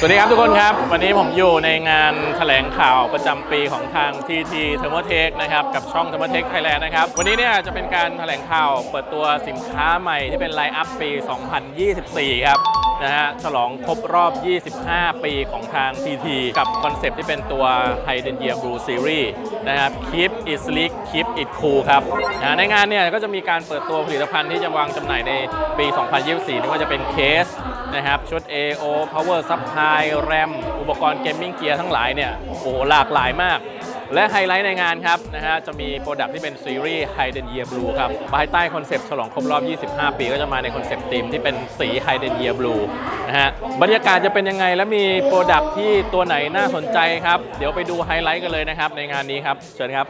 สวัสดีครับทุกคนครับ วันนี้ผมอยู่ในงานแถลงข่าวประจำปีของทาง TT t h e r m o t e c h นะครับกับช่อง t h e r m o t e c h Thailand นะครับ วันนี้เนี่ยจะเป็นการแถลงข่าวเปิดตัวสินค้าใหม่ที่เป็นไลน์อัพปี 2024 ครับนะฮะฉลองครบรอบ 25 ปีของทาง TT กับคอนเซปต์ที่เป็นตัว h i d e n y e a Blue Series นะครับ Keep it sleek Keep it cool ครับนะในงานเนี่ยก็จะมีการเปิดตัวผลิตภัณฑ์ที่จะวางจำหน่ายในปี 2024 ไม่ว่าจะเป็นเคส นะครับ ชุด AO Power Supply RAM อุปกรณ์เกมมิ่งเกียร์ทั้งหลายเนี่ย โอ้โห หลากหลายมาก และไฮไลท์ในงานครับนะฮะ จะมีโปรดักที่เป็นซีรีส์ Hidden Year Blue ครับ ภายใต้คอนเซปต์ฉลองครบรอบ 25 ปีก็จะมาในคอนเซปต์ธีมที่เป็นสี Hidden Year Blue นะฮะ บรรยากาศจะเป็นยังไงและมีโปรดักที่ตัวไหนน่าสนใจครับ เดี๋ยวไปดูไฮไลท์กันเลยนะครับในงานนี้ครับ เชิญครับ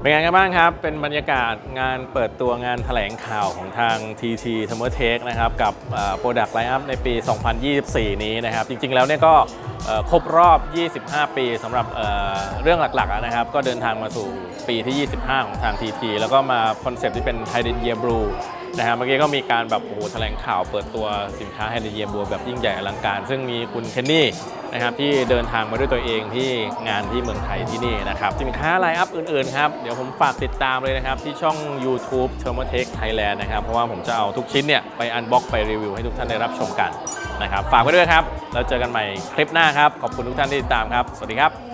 เป็นไงกันบ้างครับ เป็นบรรยากาศงานเปิดตัวงานแถลงข่าวของทาง TT t h e r m o t e c h นะครับ กับ Product Lineup ในปี 2024 นี้นะครับ จริง ๆ แล้วเนี่ยก็ครบรอบ 25 ปีสำหรับเเรื่องหลักๆนะครับ ก็เดินทางมาสู่ปีที่ 25 ของทาง TT แล้วก็มาคอนเซปต์ที่เป็น h i d e n Year Blue นะฮะเมื่อกี้ก็มีการแบบโอ้โหแถลงข่าวเปิดตัวสินค้า h i d e n Year Blue แบบยิ่งใหญ่อลังการ ซึ่งมีคุณเคนนี่นะครับที่เดินทางมาด้วยตัวเองที่งานที่เมืองไทยที่นี่นะครับสินค้าไลน์อัพอื่นๆครับเดี๋ยวผมฝากติดตามเลยนะครับที่ช่อง YouTube t h e r m o t e c h Thailand นะครับเพราะว่าผมจะเอาทุกชิ้นเนี่ยไปอันบ็อกไปรีวิวให้ทุกท่านได้รับชมกันนะครับฝากไว้ด้วยครับแล้วเจอกันใหม่คลิปหน้าครับขอบคุณทุกท่านที่ติดตามครับสวัสดีครับ